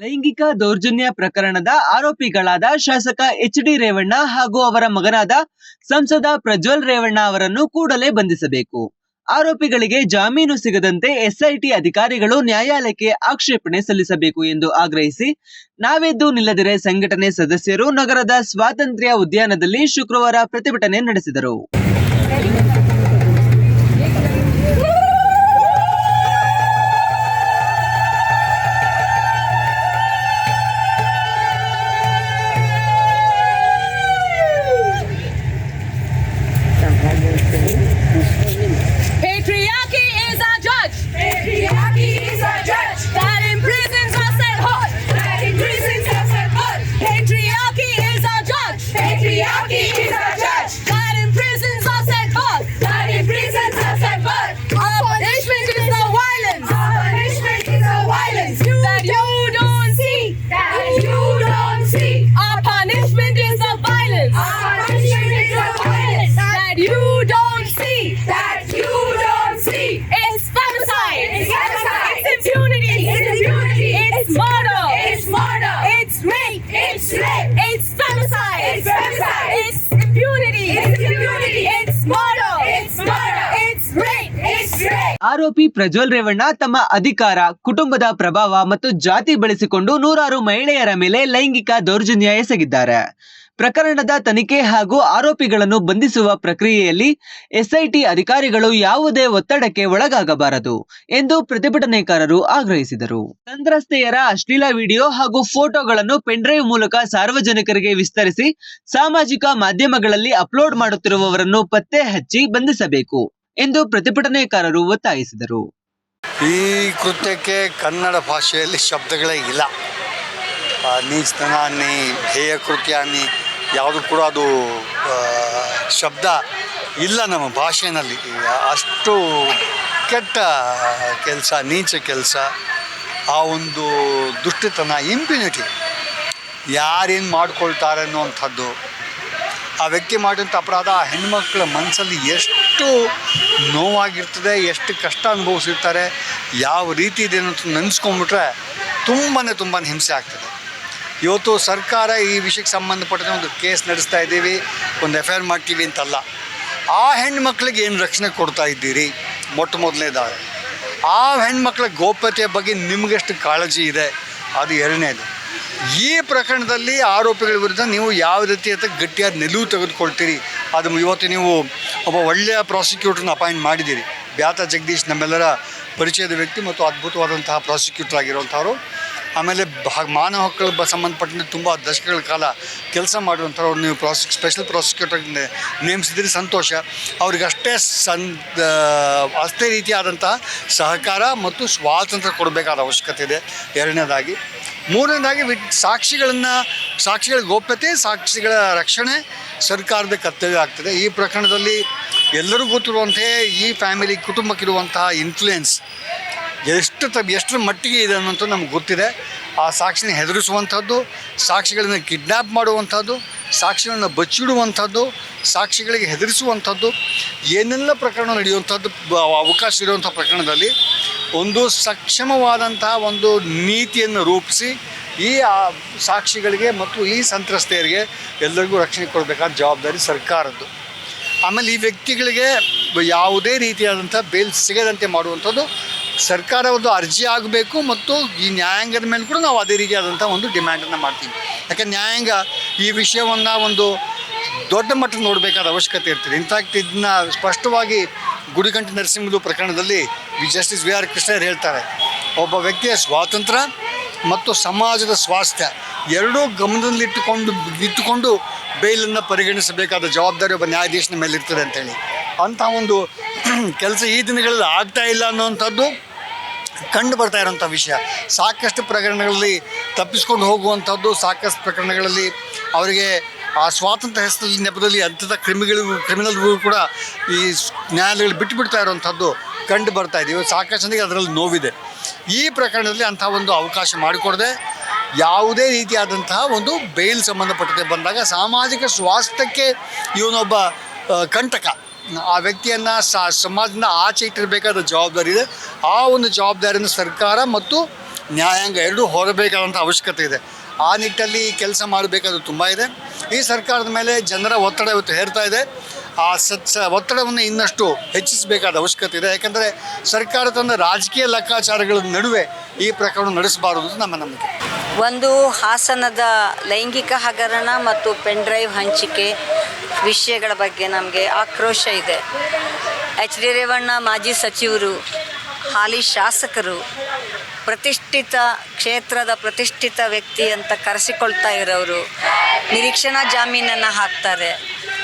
ಲೈಂಗಿಕ ದೌರ್ಜನ್ಯ ಪ್ರಕರಣದ ಆರೋಪಿಗಳಾದ ಶಾಸಕ ಎಚ್ ಡಿ ರೇವಣ್ಣ ಹಾಗೂ ಅವರ ಮಗನಾದ ಸಂಸದ ಪ್ರಜ್ವಲ್ ರೇವಣ್ಣ ಅವರನ್ನು ಕೂಡಲೇ ಬಂಧಿಸಬೇಕು. ಆರೋಪಿಗಳಿಗೆ ಜಾಮೀನು ಸಿಗದಂತೆ ಎಸ್ಐಟಿ ಅಧಿಕಾರಿಗಳು ನ್ಯಾಯಾಲಯಕ್ಕೆ ಆಕ್ಷೇಪಣೆ ಸಲ್ಲಿಸಬೇಕು ಎಂದು ಆಗ್ರಹಿಸಿ, ನಾವೆದ್ದು ನಿಲ್ಲದಿರೆ ಸಂಘಟನೆ ಸದಸ್ಯರು ನಗರದ ಸ್ವಾತಂತ್ರ್ಯ ಉದ್ಯಾನದಲ್ಲಿ ಶುಕ್ರವಾರ ಪ್ರತಿಭಟನೆ ನಡೆಸಿದರು. ಆರೋಪಿ ಪ್ರಜ್ವಲ್ ರೇವಣ್ಣ ತಮ್ಮ ಅಧಿಕಾರ, ಕುಟುಂಬದ ಪ್ರಭಾವ ಮತ್ತು ಜಾತಿ ಬಳಸಿಕೊಂಡು ನೂರಾರು ಮಹಿಳೆಯರ ಮೇಲೆ ಲೈಂಗಿಕ ದೌರ್ಜನ್ಯ ಎಸಗಿದ್ದಾರೆ. ಪ್ರಕರಣದ ತನಿಖೆ ಹಾಗೂ ಆರೋಪಿಗಳನ್ನು ಬಂಧಿಸುವ ಪ್ರಕ್ರಿಯೆಯಲ್ಲಿ ಎಸ್ಐಟಿ ಅಧಿಕಾರಿಗಳು ಯಾವುದೇ ಒತ್ತಡಕ್ಕೆ ಒಳಗಾಗಬಾರದು ಎಂದು ಪ್ರತಿಭಟನೆಕಾರರು ಆಗ್ರಹಿಸಿದರು. ಸಂತ್ರಸ್ತೆಯರ ಅಶ್ಲೀಲ ವಿಡಿಯೋ ಹಾಗೂ ಫೋಟೋಗಳನ್ನು ಪೆನ್ಡ್ರೈವ್ ಮೂಲಕ ಸಾರ್ವಜನಿಕರಿಗೆ ವಿಸ್ತರಿಸಿ ಸಾಮಾಜಿಕ ಮಾಧ್ಯಮಗಳಲ್ಲಿ ಅಪ್ಲೋಡ್ ಮಾಡುತ್ತಿರುವವರನ್ನು ಪತ್ತೆ ಹಚ್ಚಿ ಬಂಧಿಸಬೇಕು ಎಂದು ಪ್ರತಿಭಟನೆಕಾರರು ಒತ್ತಾಯಿಸಿದರು. ಈ ಕೃತ್ಯಕ್ಕೆ ಕನ್ನಡ ಭಾಷೆಯಲ್ಲಿ ಶಬ್ದಗಳೇ ಇಲ್ಲ. ನೀ ಕೃತ್ಯ, ನೀ ಯಾವುದು ಕೂಡ ಅದು ಶಬ್ದ ಇಲ್ಲ ನಮ್ಮ ಭಾಷೆಯಲ್ಲಿ ಅಷ್ಟು ಕೆಟ್ಟ ಕೆಲಸ, ನೀಚ ಕೆಲಸ, ಆ ಒಂದು ದುಷ್ಟತನ ಇಂಪ್ಯುನಿಟಿ ಯಾರೇನು ಮಾಡ್ಕೊಳ್ತಾರೆ ಅನ್ನುವಂಥದ್ದು. ಆ ವ್ಯಕ್ತಿ ಮಾಡಿದಂಥ ಅಪರಾಧ ಆ ಹೆಣ್ಮಕ್ಳ ಮನಸ್ಸಲ್ಲಿ ಎಷ್ಟು ನೋವಾಗಿರ್ತದೆ, ಎಷ್ಟು ಕಷ್ಟ ಅನುಭವಿಸಿರ್ತಾರೆ, ಯಾವ ರೀತಿ ಇದೆ ಅನ್ನೋದು ನೆನೆಸ್ಕೊಂಡ್ಬಿಟ್ರೆ ತುಂಬಾ ತುಂಬಾ ಹಿಂಸೆ ಆಗ್ತದೆ. ಇವತ್ತು ಸರ್ಕಾರ ಈ ವಿಷಯಕ್ಕೆ ಸಂಬಂಧಪಟ್ಟಂತೆ ಒಂದು ಕೇಸ್ ನಡೆಸ್ತಾ ಇದ್ದೀವಿ, ಒಂದು ಎಫ್ ಐ ಆರ್ ಮಾಡ್ತೀವಿ ಅಂತಲ್ಲ. ಆ ಹೆಣ್ಮಕ್ಳಿಗೆ ಏನು ರಕ್ಷಣೆ ಕೊಡ್ತಾ ಇದ್ದೀರಿ? ಮೊಟ್ಟ ಮೊದಲನೇದಾಗಿ. ಆ ಹೆಣ್ಮಕ್ಳ ಗೋಪ್ಯತೆಯ ಬಗ್ಗೆ ನಿಮಗೆಷ್ಟು ಕಾಳಜಿ ಇದೆ? ಅದು ಎರಡನೇದು. ಈ ಪ್ರಕರಣದಲ್ಲಿ ಆರೋಪಿಗಳ ವಿರುದ್ಧ ನೀವು ಯಾವ ರೀತಿ ಅಂತ ಗಟ್ಟಿಯಾದ ನಿಲುವು ತೆಗೆದುಕೊಳ್ತೀರಿ? ಅದು ಇವತ್ತು ನೀವು ಒಬ್ಬ ಒಳ್ಳೆಯ ಪ್ರಾಸಿಕ್ಯೂಟರ್ನ ಅಪಾಯಿಂಟ್ ಮಾಡಿದ್ದೀರಿ. ಬ್ಯಾತ ಜಗದೀಶ್ ನಮ್ಮೆಲ್ಲರ ಪರಿಚಯದ ವ್ಯಕ್ತಿ ಮತ್ತು ಅದ್ಭುತವಾದಂತಹ ಪ್ರಾಸಿಕ್ಯೂಟರ್ ಆಗಿರುವಂಥವ್ರು ಆಮೇಲೆ ಭಾ ಮಾನವ ಹಕ್ಕುಗಳ ಸಂಬಂಧಪಟ್ಟಂತೆ ತುಂಬ ದಶಕಗಳ ಕಾಲ ಕೆಲಸ ಮಾಡುವಂಥವ್ರು ನೀವು ಪ್ರಾಸಿಕ್ ಸ್ಪೆಷಲ್ ಪ್ರಾಸಿಕ್ಯೂಟರ್ ನೇಮಿಸಿದ್ರೆ ಸಂತೋಷ. ಅವ್ರಿಗಷ್ಟೇ ಸನ್ ಅಷ್ಟೇ ರೀತಿಯಾದಂತಹ ಸಹಕಾರ ಮತ್ತು ಸ್ವಾತಂತ್ರ್ಯ ಕೊಡಬೇಕಾದ ಅವಶ್ಯಕತೆ ಇದೆ. ಎರಡನೇದಾಗಿ. ಮೂರನೇದಾಗಿ ವಿ ಸಾಕ್ಷಿಗಳನ್ನು ಸಾಕ್ಷಿಗಳ ಗೋಪ್ಯತೆ, ಸಾಕ್ಷಿಗಳ ರಕ್ಷಣೆ ಸರ್ಕಾರದ ಕರ್ತವ್ಯ ಆಗ್ತದೆ. ಈ ಪ್ರಕರಣದಲ್ಲಿ ಎಲ್ಲರಿಗೂ ಗೊತ್ತಿರುವಂತೆ ಈ ಫ್ಯಾಮಿಲಿ ಕುಟುಂಬಕ್ಕಿರುವಂತಹ ಇನ್ಫ್ಲೂಯೆನ್ಸ್ ಎಷ್ಟು ತ ಎಷ್ಟರ ಮಟ್ಟಿಗೆ ಇದೆ ಅನ್ನೋಂಥ ನಮ್ಗೆ ಗೊತ್ತಿದೆ. ಆ ಸಾಕ್ಷಿನ ಹೆದರಿಸುವಂಥದ್ದು, ಸಾಕ್ಷಿಗಳನ್ನು ಕಿಡ್ನ್ಯಾಪ್ ಮಾಡುವಂಥದ್ದು, ಸಾಕ್ಷಿಗಳನ್ನ ಬಚ್ಚಿಡುವಂಥದ್ದು, ಸಾಕ್ಷಿಗಳಿಗೆ ಹೆದರಿಸುವಂಥದ್ದು, ಏನೆಲ್ಲ ಪ್ರಕರಣ ನಡೆಯುವಂಥದ್ದು ಅವಕಾಶ ಇರುವಂಥ ಪ್ರಕರಣದಲ್ಲಿ ಒಂದು ಸಕ್ಷಮವಾದಂತಹ ಒಂದು ನೀತಿಯನ್ನು ರೂಪಿಸಿ ಈ ಸಾಕ್ಷಿಗಳಿಗೆ ಮತ್ತು ಈ ಸಂತ್ರಸ್ತೆಯರಿಗೆ ಎಲ್ಲರಿಗೂ ರಕ್ಷಣೆ ಕೊಡಬೇಕಾದ ಜವಾಬ್ದಾರಿ ಸರ್ಕಾರದ್ದು. ಆಮೇಲೆ ಈ ವ್ಯಕ್ತಿಗಳಿಗೆ ಯಾವುದೇ ರೀತಿಯಾದಂಥ ಬೇಲ್ ಸಿಗದಂತೆ ಮಾಡುವಂಥದ್ದು ಸರ್ಕಾರ ಒಂದು ಅರ್ಜಿ ಆಗಬೇಕು ಮತ್ತು ಈ ನ್ಯಾಯಾಂಗದ ಮೇಲೆ ಕೂಡ ನಾವು ಅದೇ ರೀತಿಯಾದಂಥ ಒಂದು ಡಿಮ್ಯಾಂಡನ್ನು ಮಾಡ್ತೀವಿ. ಯಾಕೆ ನ್ಯಾಯಾಂಗ ಈ ವಿಷಯವನ್ನು ಒಂದು ದೊಡ್ಡ ಮಟ್ಟ ನೋಡಬೇಕಾದ ಅವಶ್ಯಕತೆ ಇರ್ತದೆ. ಇಂಥ ಇದನ್ನ ಸ್ಪಷ್ಟವಾಗಿ ಗುಡಿಗಂಟು ನರಸಿಂಹದು ಪ್ರಕರಣದಲ್ಲಿ V justice V R Krishna Iyer ಹೇಳ್ತಾರೆ. ಒಬ್ಬ ವ್ಯಕ್ತಿಯ ಸ್ವಾತಂತ್ರ್ಯ ಮತ್ತು ಸಮಾಜದ ಸ್ವಾಸ್ಥ್ಯ ಎರಡೂ ಗಮನದಲ್ಲಿಟ್ಟುಕೊಂಡು ಇಟ್ಟುಕೊಂಡು ಬೇಲನ್ನು ಪರಿಗಣಿಸಬೇಕಾದ ಜವಾಬ್ದಾರಿ ಒಬ್ಬ ನ್ಯಾಯಾಧೀಶನ ಮೇಲೆ ಇರ್ತದೆ ಅಂತೇಳಿ. ಅಂಥ ಒಂದು ಕೆಲಸ ಈ ದಿನಗಳಲ್ಲಿ ಆಗ್ತಾ ಇಲ್ಲ ಅನ್ನುವಂಥದ್ದು ಕಂಡು ಬರ್ತಾ ಇರೋಂಥ ವಿಷಯ. ಸಾಕಷ್ಟು ಪ್ರಕರಣಗಳಲ್ಲಿ ತಪ್ಪಿಸ್ಕೊಂಡು ಹೋಗುವಂಥದ್ದು, ಸಾಕಷ್ಟು ಪ್ರಕರಣಗಳಲ್ಲಿ ಅವರಿಗೆ ಆ ಸ್ವಾತಂತ್ರ್ಯ ಹೆಸರಲ್ಲಿ ನೆಪದಲ್ಲಿ ಅಂಥದ್ದ ಕ್ರಿಮಿಗಳಿಗೂ ಕ್ರಿಮಿನಲ್ಗೂ ಕೂಡ ಈ ನ್ಯಾಯಾಲಯಗಳು ಬಿಟ್ಟು ಬಿಡ್ತಾ ಇರುವಂಥದ್ದು ಕಂಡು ಬರ್ತಾ ಇದೀವಿ ಸಾಕಷ್ಟು ಅದರಲ್ಲಿ ನೋವಿದೆ. ಈ ಪ್ರಕರಣದಲ್ಲಿ ಅಂಥ ಒಂದು ಅವಕಾಶ ಮಾಡಿಕೊಡದೆ ಯಾವುದೇ ರೀತಿಯಾದಂತಹ ಒಂದು ಬೇಲ್ ಸಂಬಂಧಪಟ್ಟಂತೆ ಬಂದಾಗ ಸಾಮಾಜಿಕ ಸ್ವಾಸ್ಥ್ಯಕ್ಕೆ ಇವನೊಬ್ಬ ಕಂಟಕ ಆ ವ್ಯಕ್ತಿಯನ್ನು ಸಮಾಜದಿಂದ ಆಚೆ ಇಟ್ಟಿರಬೇಕಾದ ಜವಾಬ್ದಾರಿ ಇದೆ. ಆ ಒಂದು ಜವಾಬ್ದಾರಿಯನ್ನು ಸರ್ಕಾರ ಮತ್ತು ನ್ಯಾಯಾಂಗ ಎರಡೂ ಹೊರಬೇಕಾದಂಥ ಅವಶ್ಯಕತೆ ಇದೆ. ಆ ನಿಟ್ಟಲ್ಲಿ ಕೆಲಸ ಮಾಡಬೇಕಾದ ತುಂಬ ಇದೆ. ಈ ಸರ್ಕಾರದ ಮೇಲೆ ಜನರ ಒತ್ತಡ ಇವತ್ತು ಹೇರ್ತಾ ಇದೆ. ಆ ಸತ್ ಒತ್ತಡವನ್ನು ಇನ್ನಷ್ಟು ಹೆಚ್ಚಿಸಬೇಕಾದ ಅವಶ್ಯಕತೆ ಇದೆ. ಯಾಕಂದರೆ ಸರ್ಕಾರ ತನ್ನ ರಾಜಕೀಯ ಲೆಕ್ಕಾಚಾರಗಳ ನಡುವೆ ಈ ಪ್ರಕರಣ ನಡೆಸಬಾರದು ನಮ್ಮ ನಂಬಿಕೆ. ಒಂದು ಹಾಸನದ ಲೈಂಗಿಕ ಹಗರಣ ಮತ್ತು ಪೆನ್ ಡ್ರೈವ್ ಹಂಚಿಕೆ ವಿಷಯಗಳ ಬಗ್ಗೆ ನಮಗೆ ಆಕ್ರೋಶ ಇದೆ. ಎಚ್ ಡಿ ರೇವಣ್ಣ ಮಾಜಿ ಸಚಿವರು, ಹಾಲಿ ಶಾಸಕರು, ಪ್ರತಿಷ್ಠಿತ ಕ್ಷೇತ್ರದ ಪ್ರತಿಷ್ಠಿತ ವ್ಯಕ್ತಿ ಅಂತ ಕರೆಸಿಕೊಳ್ತಾ ಇರೋರು ನಿರೀಕ್ಷಣಾ ಜಾಮೀನನ್ನು ಹಾಕ್ತಾರೆ.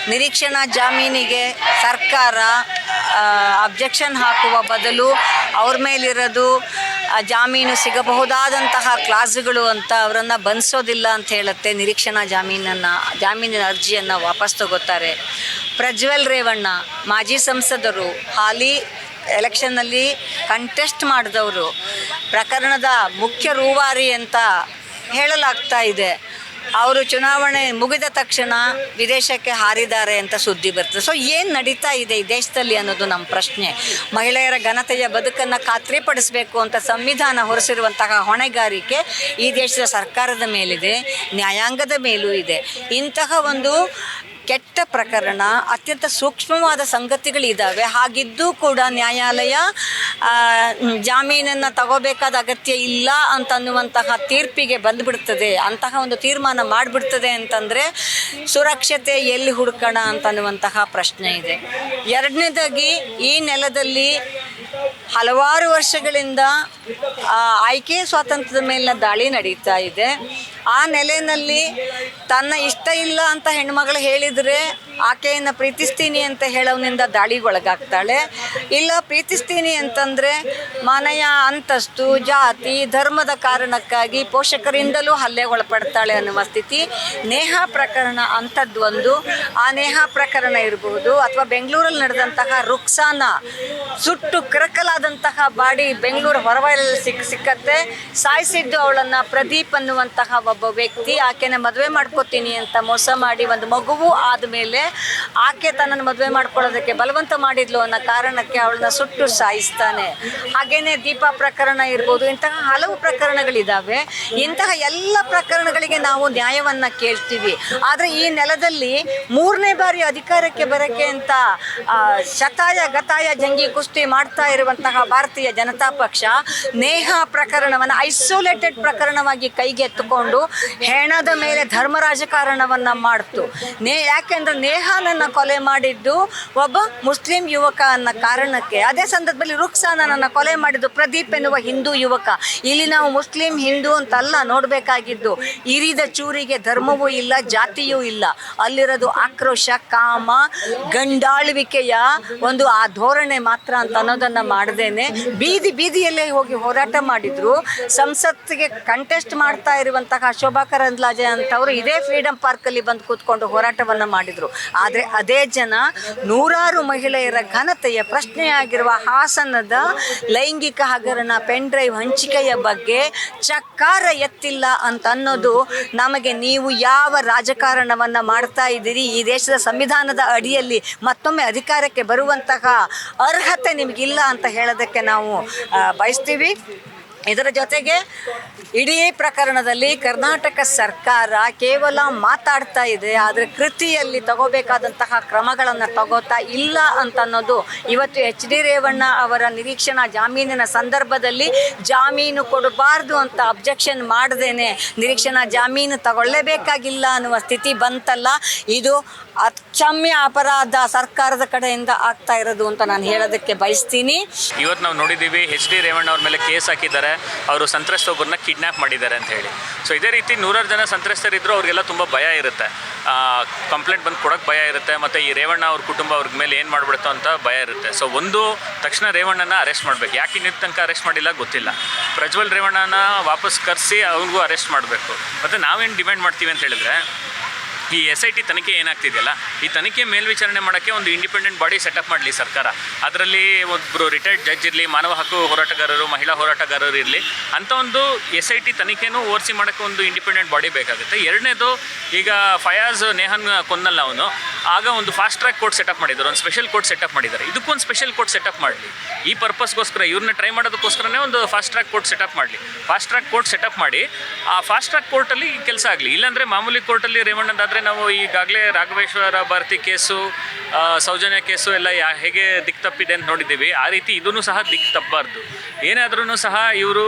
ನಿರೀಕ್ಷಣಾ ಜಾಮೀನಿಗೆ ಸರ್ಕಾರ ಅಬ್ಜೆಕ್ಷನ್ ಹಾಕುವ ಬದಲು ಅವ್ರ ಮೇಲಿರೋದು ಜಾಮೀನು ಸಿಗಬಹುದಾದಂತಹ ಕ್ಲಾಸ್ಗಳು ಅಂತ ಅವರನ್ನು ಬಂಧಿಸೋದಿಲ್ಲ ಅಂತ ಹೇಳುತ್ತೆ. ನಿರೀಕ್ಷಣಾ ಜಾಮೀನನ್ನು, ಜಾಮೀನಿನ ಅರ್ಜಿಯನ್ನು ವಾಪಸ್ ತಗೋತಾರೆ. ಪ್ರಜ್ವಲ್ ರೇವಣ್ಣ, ಮಾಜಿ ಸಂಸದರು, ಹಾಲಿ ಎಲೆಕ್ಷನ್ನಲ್ಲಿ ಕಂಟೆಸ್ಟ್ ಮಾಡಿದವರು, ಪ್ರಕರಣದ ಮುಖ್ಯ ರೂವಾರಿ ಅಂತ ಹೇಳಲಾಗ್ತಾ ಇದೆ. ಅವರು ಚುನಾವಣೆ ಮುಗಿದ ತಕ್ಷಣ ವಿದೇಶಕ್ಕೆ ಹಾರಿದ್ದಾರೆ ಅಂತ ಸುದ್ದಿ ಬರ್ತದೆ. ಸೊ ಏನು ನಡೀತಾ ಇದೆ ಈ ದೇಶದಲ್ಲಿ ಅನ್ನೋದು ನಮ್ಮ ಪ್ರಶ್ನೆ. ಮಹಿಳೆಯರ ಘನತೆಯ ಬದುಕನ್ನು ಖಾತ್ರಿಪಡಿಸಬೇಕು ಅಂತ ಸಂವಿಧಾನ ಹೊರಸಿರುವಂತಹ ಹೊಣೆಗಾರಿಕೆ ಈ ದೇಶದ ಸರ್ಕಾರದ ಮೇಲಿದೆ, ನ್ಯಾಯಾಂಗದ ಮೇಲೂ ಇದೆ. ಇಂತಹ ಒಂದು ಕೆಟ್ಟ ಪ್ರಕರಣ, ಅತ್ಯಂತ ಸೂಕ್ಷ್ಮವಾದ ಸಂಗತಿಗಳಿದ್ದಾವೆ ಹಾಗಿದ್ದೂ ಕೂಡ ನ್ಯಾಯಾಲಯ ಜಾಮೀನನ್ನು ತಗೋಬೇಕಾದ ಅಗತ್ಯ ಇಲ್ಲ ಅಂತನ್ನುವಂತಹ ತೀರ್ಪಿಗೆ ಬಂದುಬಿಡ್ತದೆ. ಅಂತಹ ಒಂದು ತೀರ್ಮಾನ ಮಾಡಿಬಿಡ್ತದೆ ಅಂತಂದರೆ ಸುರಕ್ಷತೆ ಎಲ್ಲಿ ಹುಡುಕೋಣ ಅಂತನ್ನುವಂತಹ ಪ್ರಶ್ನೆ ಇದೆ. ಎರಡನೇದಾಗಿ, ಈ ನೆಲದಲ್ಲಿ ಹಲವಾರು ವರ್ಷಗಳಿಂದ ಆಯ್ಕೆ ಸ್ವಾತಂತ್ರ್ಯದ ಮೇಲಿನ ದಾಳಿ ನಡೀತಾ ಇದೆ. ಆ ನೆಲೆಯಲ್ಲಿ ತನ್ನ ಇಷ್ಟ ಇಲ್ಲ ಅಂತ ಹೆಣ್ಮಗಳು ಹೇಳಿದರೆ ಆಕೆಯನ್ನು ಪ್ರೀತಿಸ್ತೀನಿ ಅಂತ ಹೇಳೋನಿಂದ ದಾಳಿಗೊಳಗಾಗ್ತಾಳೆ. ಇಲ್ಲ, ಪ್ರೀತಿಸ್ತೀನಿ ಅಂತಂದರೆ ಮನೆಯ ಅಂತಸ್ತು, ಜಾತಿ, ಧರ್ಮದ ಕಾರಣಕ್ಕಾಗಿ ಪೋಷಕರಿಂದಲೂ ಹಲ್ಲೆಗೊಳಪಡ್ತಾಳೆ ಅನ್ನುವ ಸ್ಥಿತಿ. ನೇಹ ಪ್ರಕರಣ ಅಂಥದ್ದು ಒಂದು ಆ ನೇಹ ಪ್ರಕರಣ ಇರಬಹುದು ಅಥವಾ ಬೆಂಗಳೂರಲ್ಲಿ ನಡೆದಂತಹ ರುಕ್ಸಾನ ಸುಟ್ಟು ಕರಕಲಾದಂತಹ ಬಾಡಿ ಬೆಂಗಳೂರು ಹೊರವಲಯದಲ್ಲಿ ಸಿಕ್, ಸಿಕ್ಕತ್ತೆ. ಸಾಯಿಸಿದ್ದು ಅವಳನ್ನು ಪ್ರದೀಪ್ ಅನ್ನುವಂತಹ ಒಬ್ಬ ವ್ಯಕ್ತಿ. ಆಕೆನ ಮದುವೆ ಮಾಡ್ಕೋತೀನಿ ಅಂತ ಮೋಸ ಮಾಡಿ ಒಂದು ಮಗುವು ಆದಮೇಲೆ ಆಕೆ ತನ್ನನ್ನು ಮದುವೆ ಮಾಡ್ಕೊಳ್ಳೋದಕ್ಕೆ ಬಲವಂತ ಮಾಡಿದ್ಲು ಅನ್ನೋ ಕಾರಣಕ್ಕೆ ಅವಳನ್ನ ಸುಟ್ಟು ಸಾಯಿಸ್ತಾನೆ. ಹಾಗೇನೆ ದೀಪ ಪ್ರಕರಣ ಇರ್ಬೋದು, ಇಂತಹ ಹಲವು ಪ್ರಕರಣಗಳಿದ್ದಾವೆ ಇಂತಹ ಎಲ್ಲ ಪ್ರಕರಣಗಳಿಗೆ ನಾವು ನ್ಯಾಯವನ್ನು ಕೇಳ್ತೀವಿ. ಆದರೆ ಈ ನೆಲದಲ್ಲಿ ಮೂರನೇ ಬಾರಿ ಅಧಿಕಾರಕ್ಕೆ ಬರೋಕ್ಕೆ ಅಂತ ಶತಾಯ, ಗತಾಯ, ಜಂಗಿ, ಕುಸ್ತಿ ಮಾಡ್ತಾ ಇರುವಂತಹ ಭಾರತೀಯ ಜನತಾ ಪಕ್ಷ ನೇಹ ಪ್ರಕರಣವನ್ನು ಐಸೋಲೇಟೆಡ್ ಪ್ರಕರಣವಾಗಿ ಕೈಗೆತ್ತುಕೊಂಡು ಹೆಣದ ಮೇಲೆ ಧರ್ಮ ರಾಜಕಾರಣವನ್ನು ಮಾಡ್ತು. ನೇ ಯಾಕೆಂದ್ರೆ ನೇಹಾನನ್ನು ಕೊಲೆ ಮಾಡಿದ್ದು ಒಬ್ಬ ಮುಸ್ಲಿಂ ಯುವಕ ಅನ್ನೋ ಕಾರಣಕ್ಕೆ. ಅದೇ ಸಂದರ್ಭದಲ್ಲಿ ರುಕ್ಸಾನನನ್ನು ಕೊಲೆ ಮಾಡಿದ್ದು ಪ್ರದೀಪ್ ಎನ್ನುವ ಹಿಂದೂ ಯುವಕ. ಇಲ್ಲಿ ನಾವು ಮುಸ್ಲಿಂ, ಹಿಂದೂ ಅಂತಲ್ಲ ನೋಡಬೇಕಾಗಿದ್ದು. ಇರಿದ ಚೂರಿಗೆ ಧರ್ಮವೂ ಇಲ್ಲ, ಜಾತಿಯೂ ಇಲ್ಲ. ಅಲ್ಲಿರೋದು ಆಕ್ರೋಶ, ಕಾಮ, ಗಂಡಾಳ್ವಿಕೆಯ ಒಂದು ಆ ಧೋರಣೆ ಮಾತ್ರ ಅಂತ ಅನ್ನೋದನ್ನು ಮಾಡದೇನೆ ಬೀದಿ ಬೀದಿಯಲ್ಲೇ ಹೋಗಿ ಹೋರಾಟ ಮಾಡಿದ್ರು. ಸಂಸತ್ತಿಗೆ ಕಂಟೆಸ್ಟ್ ಮಾಡ್ತಾ ಇರುವಂತಹ ಶೋಭಾ ಕರಂದ್ಲಾಜೆ ಅಂತವರು ಇದೇ ಫ್ರೀಡಂ ಪಾರ್ಕಲ್ಲಿ ಬಂದು ಕೂತ್ಕೊಂಡು ಹೋರಾಟವನ್ನು ಮಾಡಿದರು. ಆದರೆ ಅದೇ ಜನ ನೂರಾರು ಮಹಿಳೆಯರ ಘನತೆಯ ಪ್ರಶ್ನೆಯಾಗಿರುವ ಹಾಸನದ ಲೈಂಗಿಕ ಹಗರಣ ಪೆನ್ ಡ್ರೈವ್ ಹಂಚಿಕೆಯ ಬಗ್ಗೆ ಚಕ್ಕಾರ ಎತ್ತಿಲ್ಲ ಅಂತ ಅನ್ನೋದು ನಮಗೆ ನೀವು ಯಾವ ರಾಜಕಾರಣವನ್ನು ಮಾಡ್ತಾ ಇದ್ದೀರಿ? ಈ ದೇಶದ ಸಂವಿಧಾನದ ಅಡಿಯಲ್ಲಿ ಮತ್ತೊಮ್ಮೆ ಅಧಿಕಾರಕ್ಕೆ ಬರುವಂತಹ ಅರ್ಹತೆ ನಿಮಗಿಲ್ಲ ಅಂತ ಹೇಳೋದಕ್ಕೆ ನಾವು ಬಯಸ್ತೀವಿ. ಇದರ ಜೊತೆಗೆ ಇಡೀ ಪ್ರಕರಣದಲ್ಲಿ ಕರ್ನಾಟಕ ಸರ್ಕಾರ ಕೇವಲ ಮಾತಾಡ್ತಾ ಇದೆ, ಆದರೆ ಕೃತಿಯಲ್ಲಿ ತಗೋಬೇಕಾದಂತಹ ಕ್ರಮಗಳನ್ನು ತಗೋತಾ ಇಲ್ಲ ಅಂತ ಅನ್ನೋದು ಇವತ್ತು ಎಚ್ ಡಿ ರೇವಣ್ಣ ಅವರ ನಿರೀಕ್ಷಣಾ ಜಾಮೀನಿನ ಸಂದರ್ಭದಲ್ಲಿ ಜಾಮೀನು ಕೊಡಬಾರ್ದು ಅಂತ ಅಬ್ಜೆಕ್ಷನ್ ಮಾಡದೇನೆ. ನಿರೀಕ್ಷಣಾ ಜಾಮೀನು ತಗೊಳ್ಳೇಬೇಕಾಗಿಲ್ಲ ಅನ್ನುವ ಸ್ಥಿತಿ ಬಂತಲ್ಲ, ಇದು ಅಕ್ಷಮ್ಯ ಅಪರಾಧ ಸರ್ಕಾರದ ಕಡೆಯಿಂದ ಆಗ್ತಾ ಇರೋದು ಅಂತ ನಾನು ಹೇಳೋದಕ್ಕೆ ಬಯಸ್ತೀನಿ. ಇವತ್ತು ನಾವು ನೋಡಿದ್ದೀವಿ, ಎಚ್ ಡಿ ರೇವಣ್ಣ ಅವ್ರ ಮೇಲೆ ಕೇಸ್ ಹಾಕಿದ್ದಾರೆ. ಅವರು ಸಂತ್ರಸ್ತ ಒಬ್ಬರನ್ನ ಕಿಡ್ನ್ಯಾಪ್ ಮಾಡಿದ್ದಾರೆ ಅಂತ ಹೇಳಿ. ಸೊ ಇದೇ ರೀತಿ ನೂರಾರು ಜನ ಸಂತ್ರಸ್ತರಿದ್ದರು ಅವ್ರಿಗೆಲ್ಲ ತುಂಬ ಭಯ ಇರುತ್ತೆ. ಕಂಪ್ಲೇಂಟ್ ಬಂದು ಕೊಡೋಕ್ಕೆ ಭಯ ಇರುತ್ತೆ ಮತ್ತು ಈ ರೇವಣ್ಣ ಅವ್ರ ಕುಟುಂಬ ಅವ್ರ ಮೇಲೆ ಏನು ಮಾಡಿಬಿಡುತ್ತೋ ಅಂತ ಭಯ ಇರುತ್ತೆ. ಸೊ ಒಂದು ತಕ್ಷಣ ರೇವಣ್ಣನ ಅರೆಸ್ಟ್ ಮಾಡಬೇಕು. ಯಾಕೆ ಇನ್ನಿದ ತನಕ ಅರೆಸ್ಟ್ ಮಾಡಿಲ್ಲ ಗೊತ್ತಿಲ್ಲ. ಪ್ರಜ್ವಲ್ ರೇವಣ್ಣನ ವಾಪಸ್ ಕರೆಸಿ ಅವ್ರಿಗೂ ಅರೆಸ್ಟ್ ಮಾಡಬೇಕು. ಮತ್ತು ನಾವೇನು ಡಿಮ್ಯಾಂಡ್ ಮಾಡ್ತೀವಿ ಅಂತ ಹೇಳಿದ್ರೆ ಈ ಎಸ್ ಐ ಟಿ ತನಿಖೆ ಏನಾಗ್ತಿದೆಯಲ್ಲ, ಈ ತನಿಖೆ ಮೇಲ್ವಿಚಾರಣೆ ಮಾಡೋಕ್ಕೆ ಒಂದು ಇಂಡಿಪೆಂಡೆಂಟ್ ಬಾಡಿ ಸೆಟಪ್ ಮಾಡಲಿ ಸರ್ಕಾರ. ಅದರಲ್ಲಿ ಒಬ್ಬರು ರಿಟೈರ್ಡ್ ಜಡ್ಜ್ ಇರಲಿ, ಮಾನವ ಹಕ್ಕು ಹೋರಾಟಗಾರರು, ಮಹಿಳಾ ಹೋರಾಟಗಾರರು ಇರಲಿ ಅಂಥ ಒಂದು ಎಸ್ ಐ ಟಿ ತನಿಖೆನೂ ಓರಿಸಿ ಮಾಡೋಕ್ಕೆ ಒಂದು ಇಂಡಿಪೆಂಡೆಂಟ್ ಬಾಡಿ ಬೇಕಾಗುತ್ತೆ. ಎರಡನೇದು, ಈಗ ಫಯಾಜ್ ನೇಹನ್ ಕೊನ್ನಲ್ಲ ಅವನು. ಆಗ ಒಂದು ಫಾಸ್ಟ್ ಟ್ರ್ಯಾಕ್ ಕೋರ್ಟ್ ಸೆಟಪ್ ಮಾಡಿದ್ದಾರೆ, ಒಂದು ಸ್ಪೆಷಲ್ ಕೋರ್ಟ್ ಸೆಟಪ್ ಮಾಡಿದ್ದಾರೆ. ಇದಕ್ಕೊಂದು ಸ್ಪೆಷಲ್ ಕೋರ್ಟ್ ಸೆಟಪ್ ಮಾಡಲಿ. ಈ ಪರ್ಪಸ್ಗೋಸ್ಕರ ಇವ್ರನ್ನ ಟ್ರೈ ಮಾಡೋದಕ್ಕೋಸ್ಕರನೇ ಒಂದು ಫಾಸ್ಟ್ ಟ್ರ್ಯಾಕ್ ಕೋರ್ಟ್ ಸೆಟಪ್ ಮಾಡಲಿ. ಫಾಸ್ಟ್ ಟ್ರ್ಯಾಕ್ ಕೋರ್ಟ್ ಸೆಟಪ್ ಮಾಡಿ, ಆ ಫಾಸ್ಟ್ ಟ್ರ್ಯಾಕ್ ಕೋರ್ಟಲ್ಲಿ ಕೆಲಸ ಆಗಲಿ. ಇಲ್ಲಾಂದರೆ ಮಾಮೂಲಿ ಕೋರ್ಟಲ್ಲಿ ರೇವಣ್ಣದಾದರೆ ನಾವು ಈಗಾಗಲೇ ರಾಘವೇಶ್ವರ ಭಾರತಿ ಕೇಸು ಸೌಜನ್ಯ ಕೇಸು ಎಲ್ಲ ಹೇಗೆ ದಿಕ್ ತಪ್ಪಿದೆ ಅಂತ ನೋಡಿದ್ದೀವಿ. ಆ ರೀತಿ ಇದೂ ಸಹ ದಿಕ್ ತಪ್ಪಬಾರ್ದು ಏನಾದ್ರೂ ಸಹ ಇವರು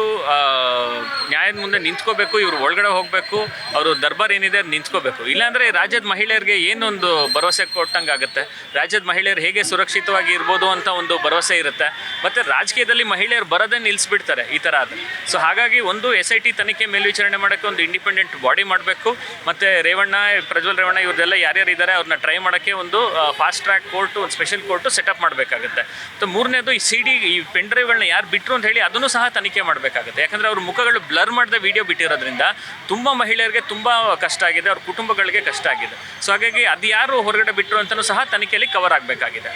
ನ್ಯಾಯದ ಮುಂದೆ ನಿಂತ್ಕೋಬೇಕು, ಇವರು ಒಳಗಡೆ ಹೋಗಬೇಕು, ಅವರು ದರ್ಬಾರ್ ಏನಿದೆ ಅದು ನಿಂತ್ಕೋಬೇಕು. ಇಲ್ಲಾಂದರೆ ರಾಜ್ಯದ ಮಹಿಳೆಯರಿಗೆ ಏನೊಂದು ಭರವಸೆ ಕೊಟ್ಟಂಗೆ ಆಗುತ್ತೆ? ರಾಜ್ಯದ ಮಹಿಳೆಯರು ಹೇಗೆ ಸುರಕ್ಷಿತವಾಗಿ ಇರ್ಬೋದು ಅಂತ ಒಂದು ಭರವಸೆ ಇರುತ್ತೆ. ಮತ್ತು ರಾಜಕೀಯದಲ್ಲಿ ಮಹಿಳೆಯರು ಬರೋದೇ ನಿಲ್ಲಿಸ್ಬಿಡ್ತಾರೆ ಈ ಥರ ಆದರೆ. ಸೊ ಹಾಗಾಗಿ ಒಂದು ಎಸ್ ಐ ಟಿ ತನಿಖೆ ಮೇಲ್ವಿಚಾರಣೆ ಮಾಡೋಕ್ಕೆ ಒಂದು ಇಂಡಿಪೆಂಡೆಂಟ್ ಬಾಡಿ ಮಾಡಬೇಕು. ಮತ್ತು ರೇವಣ್ಣ ಪ್ರಜ್ವಲ್ ರೇವಣ್ಣ ಇವ್ರದ್ದೆಲ್ಲ ಯಾರ್ಯಾರು ಇದ್ದಾರೆ ಅವ್ರನ್ನ ಟ್ರೈ ಮಾಡೋಕ್ಕೆ ಒಂದು ಫಾಸ್ಟ್ ಟ್ರ್ಯಾಕ್ ಕೋರ್ಟು ಒಂದು ಸ್ಪೆಷಲ್ ಕೋರ್ಟು ಸೆಟಪ್ ಮಾಡಬೇಕಾಗುತ್ತೆ. ಸೊ ಮೂರನೇದು ಈ ಸಿ ಡಿ ಈ ಪೆನ್ ಡ್ರೈವ್ಗಳನ್ನ ಯಾರು ಬಿಟ್ಟರು ಅಂತ ಹೇಳಿ ಅದನ್ನು ಸಹ ತನಿಖೆ ಮಾಡಬೇಕಾಗುತ್ತೆ. ಯಾಕಂದರೆ ಅವ್ರ ಮುಖಗಳು ಬ್ಲರ್ ಮಾಡಿದ ವಿಡಿಯೋ ಬಿಟ್ಟಿರೋದ್ರಿಂದ ತುಂಬ ಮಹಿಳೆಯರಿಗೆ ತುಂಬ ಕಷ್ಟ ಆಗಿದೆ, ಅವ್ರ ಕುಟುಂಬಗಳಿಗೆ ಕಷ್ಟ ಆಗಿದೆ. ಸೊ ಹಾಗಾಗಿ ಅದು ಯಾರು ಹೊರಗಡೆ ಬಿಟ್ಟರು ಅಂತಲೂ ಸಹ ತನಿಖೆಯಲ್ಲಿ ಕವರ್ ಆಗಬೇಕಾಗಿದೆ.